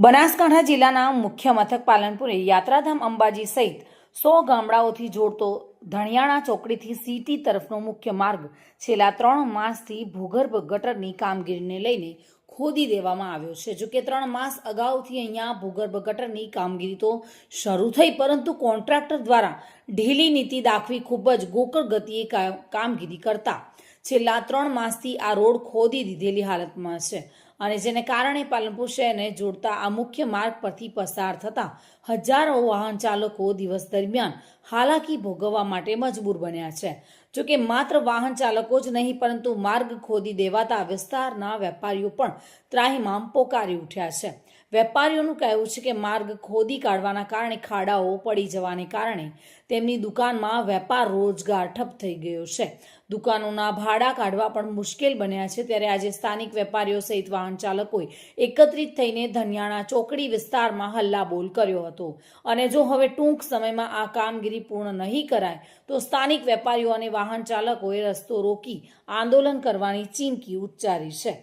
બનાસકાંઠા જિલ્લાના મુખ્ય મથક પાલનપુરે યાત્રાધામ અંબાજી સહિત સો ગામડાઓથી જોડતો ધણિયાણા ચોકડીથી સિટી તરફનો મુખ્ય માર્ગ છેલ્લા ત્રણ માસથી ભૂગર્ભ ગટરની કામગીરીને લઈને ખોદી દેવામાં આવ્યો છે. જોકે ત્રણ માસ અગાઉથી અહીંયા ભૂગર્ભ ગટરની કામગીરી તો શરૂ થઈ, પરંતુ કોન્ટ્રાક્ટર દ્વારા ઢીલી નીતિ દાખવી ખૂબ જ ગોકળ ગતિએ કામગીરી કરતા છેલ્લા ત્રણ માસથી આ રોડ ખોદી દીધેલી હાલતમાં છે. અને જેને કારણે પાલનપુર શહેરને જોડતા આ મુખ્ય માર્ગ પરથી પસાર થતા હજારો વાહન ચાલકો દિવસ દરમિયાન હાલાકી ભોગવવા માટે મજબૂર બન્યા છે. જોકે માત્ર વાહન ચાલકો જ નહીં, પરંતુ માર્ગ ખોદી દેવાતા વિસ્તારના વેપારીઓ પણ ત્રાહિમામ પોકારી ઉઠ્યા છે. વેપારીઓનું કહેવું છે કે માર્ગ ખોદી કાઢવાના કારણે ખાડાઓ પડી જવાને કારણે તેમની દુકાનમાં વેપાર રોજગાર ઠપ થઈ ગયો છે. દુકાનોના ભાડા કાઢવા પણ મુશ્કેલ બન્યા છે. ત્યારે આજે સ્થાનિક વેપારીઓ સહિત વાહન ચાલકોએ એકત્રિત થઈને ધનિયાણા ચોકડી વિસ્તારમાં હલ્લાબોલ કર્યો હતો. અને જો હવે ટૂંક સમયમાં આ કામગીરી પૂર્ણ નહીં કરાય, તો સ્થાનિક વેપારીઓ અને વાહન ચાલકોએ રસ્તો રોકી આંદોલન કરવાની ચીમકી ઉચ્ચારી છે.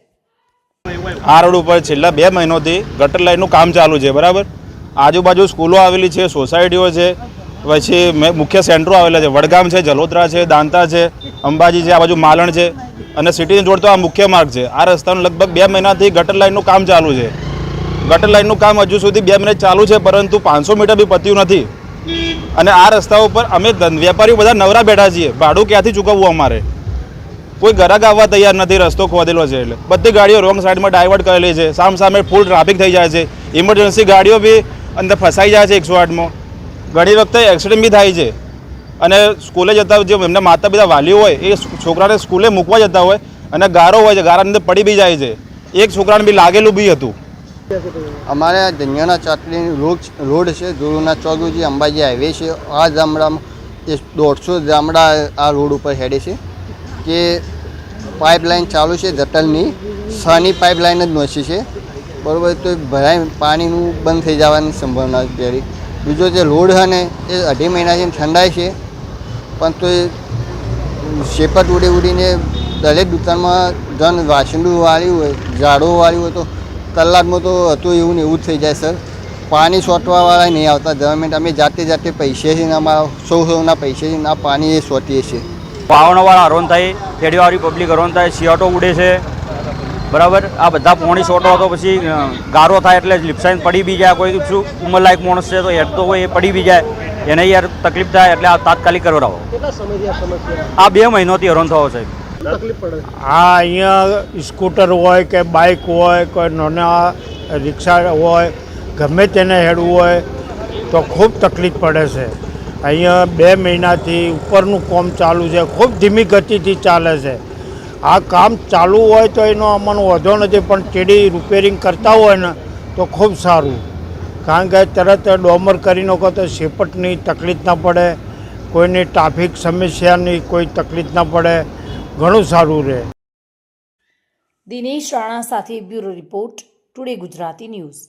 આ રોડ ઉપર છેલ્લા બે મહિનોથી ગટર લાઇનનું કામ ચાલુ છે, બરાબર? આજુબાજુ સ્કૂલો આવેલી છે, સોસાયટીઓ છે પછી મેં મુખ્ય સેન્ટરો આવેલા છે. વડગામ છે, જલોદરા છે, દાંતા છે, અંબાજી છે, આ બાજુ માલણ છે અને સિટીને જોડતો આ મુખ્ય માર્ગ છે. આ રસ્તાનું લગભગ બે મહિનાથી ગટર લાઇનનું કામ ચાલુ છે. ગટર લાઇનનું કામ હજુ સુધી બે મહિના ચાલુ છે, પરંતુ પાંચસો મીટર બી પત્યું નથી. અને આ રસ્તા ઉપર અમે વેપારીઓ બધા નવરા બેઠા છીએ. ભાડું ક્યાંથી ચૂકવવું અમારે? કોઈ ગરાક આવવા તૈયાર નથી, રસ્તો ખોદેલો છે એટલે. બધી ગાડીઓ રોંગ સાઈડમાં ડાયવર્ટ કરેલી છે. સામ સામે ફૂલ ટ્રાફિક થઈ જાય છે. ઇમરજન્સી ગાડીઓ બી અંદર ફસાઈ જાય છે એકસો આઠમાં. ઘણી વખતે એક્સિડન્ટ બી થાય છે. અને સ્કૂલે જતા જે એમના માતા પિતા વાલીઓ હોય, એ છોકરાને સ્કૂલે મૂકવા જતા હોય અને ગારો હોય છે ગારાની અંદર પડી બી જાય છે. એક છોકરાને બી લાગેલું બી હતું. અમારે આ ધનિયાના ચાટલી રોડ રોડ છે ધોરુના ચોકજી અંબાજી હાઈવે છે. આ ગામડામાં એ દોઢસો ગામડા આ રોડ ઉપર હેડે છે. કે પાઇપલાઇન ચાલુ છે જટલની. સાની પાઇપલાઇન જ નોચી છે. બરાબર, તો ભરાય પાણીનું બંધ થઈ જવાની સંભાવના ત્યારે બીજો જે રોડ છે ને, એ અઢી મહિનાથી ઠંડાય છે. પણ તો એ શેપટ ઉડી ઉડીને દરેક દુકાનમાં ધન વાસણું વાળ્યું હોય ઝાડો વાળ્યું હોય તો કલાકમાં તો હતું એવું ને એવું જ થઈ જાય, સર. પાણી સોટવાવાળા નહીં આવતા. ગવર્મેન્ટ અમે જાતે જાતે પૈસેથી અમારા સૌ સૌના પૈસેથી ના પાણી એ સોટીએ છીએ. વાહનોવાળા હરોન થાય, ફેરીવાળી પબ્લિક હરોન થાય સિયાટો ઉડે છે. બરાબર? આ બધા પોણી સોટો હતો પછી ગારો થાય એટલે લિપસાઈને પડી બી જાય. કોઈ શું ઉંમરલાયક માણસ છે તો હેડતો હોય એ પડી બી જાય. એને યાર તકલીફ થાય એટલે આ તાત્કાલિક કરાવો આ બે મહિનોથી હરણ થવો છે. હા અહીંયા સ્કૂટર હોય કે બાઇક હોય કોઈ નાના રિક્ષા હોય ગમે તેને હેડવું હોય તો ખૂબ તકલીફ પડે છે. અહીંયા બે મહિનાથી ઉપરનું કોમ ચાલુ છે ખૂબ ધીમી ગતિથી ચાલે છે. આ કામ ચાલુ હોય તો એનો અમને વધો નથી, પણ ચીડી રિપેરિંગ કરતા હોય ને તો ખૂબ સારું. કારણ કે તરત ડોમર કરી નાખો તો શેપટની તકલીફ ના પડે, કોઈની ટ્રાફિક સમસ્યાની કોઈ તકલીફ ના પડે, ઘણું સારું રહે. દિનેશ રાણા સાથે bureau report, today Gujarati news.